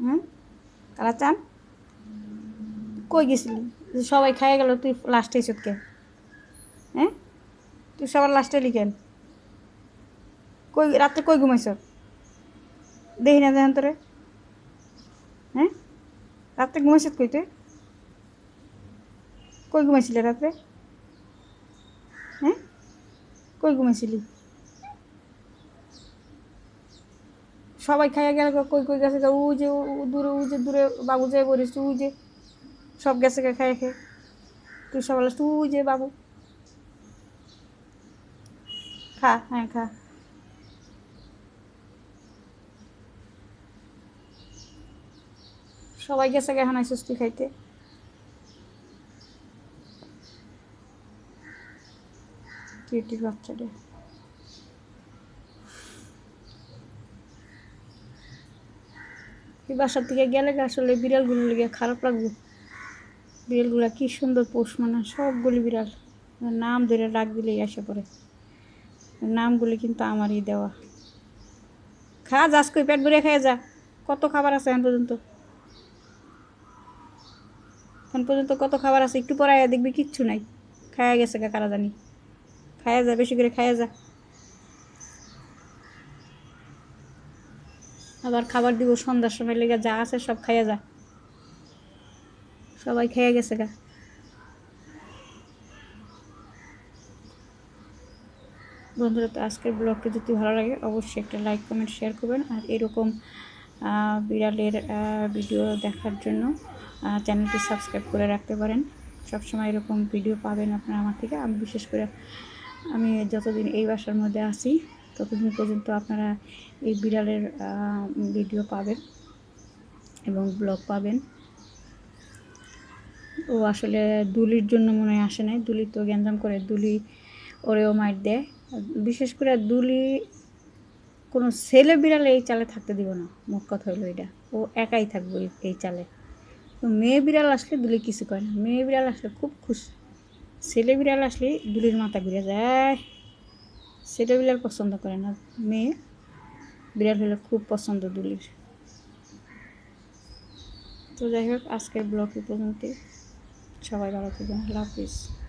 হুম? কালা চান কই গেছিলি? সবাই খাইয়ে গেল, তুই লাস্টে এসত কে? হ্যাঁ? তুই সবার লাস্টে লিখেন কই, রাত্রে কই ঘুমাইছ? দেখি না দেখেন তোরে। হ্যাঁ? রাত্রে ঘুমাইছ কই তুই? কই ঘুমাইছিলি রাত্রে? হ্যাঁ? কই ঘুমাইছিলি? সবাই খাইয়া গেল, কই কই গেছে উ যে দূরে উ যে দূরে বাবু যায় বলিস উ যে, সব গেছে খাইয়া খেয়ে। তুই সবাই লাস্ট উ যে বাবু। খা হ্যাঁ খা। সবাই গেছে গা হানাই সুস্তি খাইতে। কিউটির বাচ্চাটা। এই বাসার থেকে গেলে আসলে বিড়ালগুলো লেগে খারাপ লাগবে? বিড়ালগুলো কি সুন্দর পোষ মানে সবগুলি বিড়াল। নাম ধরে ডাক দিলেই আসে পড়ে। নামগুলি কিন্তু আমারই দেওয়া। খা যাস কই পেট ভরে খেয়ে যা। কত খাবার আছে এখন পর্যন্ত? এখন পর্যন্ত কত খাবার আছে একটু পরে দেখবি, কিচ্ছু নাই। খায়া গেছে কারা জানি। খায়া যা, বেশি করে খায়া যা। আবার খাবার দিব, সন্ধ্যার সময় লেগে যা আছে সব খাইয়া যা। সবাই খেয়ে গেছে গা। বন্ধুরা, তো আজকের ব্লগটা যদি ভালো লাগে, অবশ্যই একটা লাইক, কমেন্ট, শেয়ার করবেন। আর এরকম বিড়ালের ভিডিও দেখার জন্য চ্যানেলটি সাবস্ক্রাইব করে রাখতে পারেন। সবসময় এরকম ভিডিও পাবেন আপনারা আমার থেকে। আমি বিশেষ করে, আমি যতদিন এই বাসার মধ্যে আছি ততদিন পর্যন্ত আপনারা এই বিড়ালের ভিডিও পাবেন এবং ব্লগ পাবেন। ও আসলে দুলির জন্য মনে হয় আসে নাই। দুলি তো গ্যাঞ্জাম করে, দুলি ওরেও মাইট দেয়। বিশেষ করে দুলি, কোনো ছেলে বিড়ালে এই চালে থাকতে দিব না। মোট কথা হলো এটা। ও একাই থাকবে এই- এই চালে। তো মেয়ে বিড়াল আসলে দুলি কিছু করে না। মেয়ে বিড়াল আসলে খুব খুশি। ছেলে বিড়াল আসলে দুলির মাথা ঘুরে যায়। ছেলে বিড়াল পছন্দ করে না। মেয়ে বিড়াল হলে খুব পছন্দ দুলির। তো যাই হোক, আজকের ব্লগ পর্যন্ত সবাই ভালো থাকবেন। আল্লাহ হাফিজ।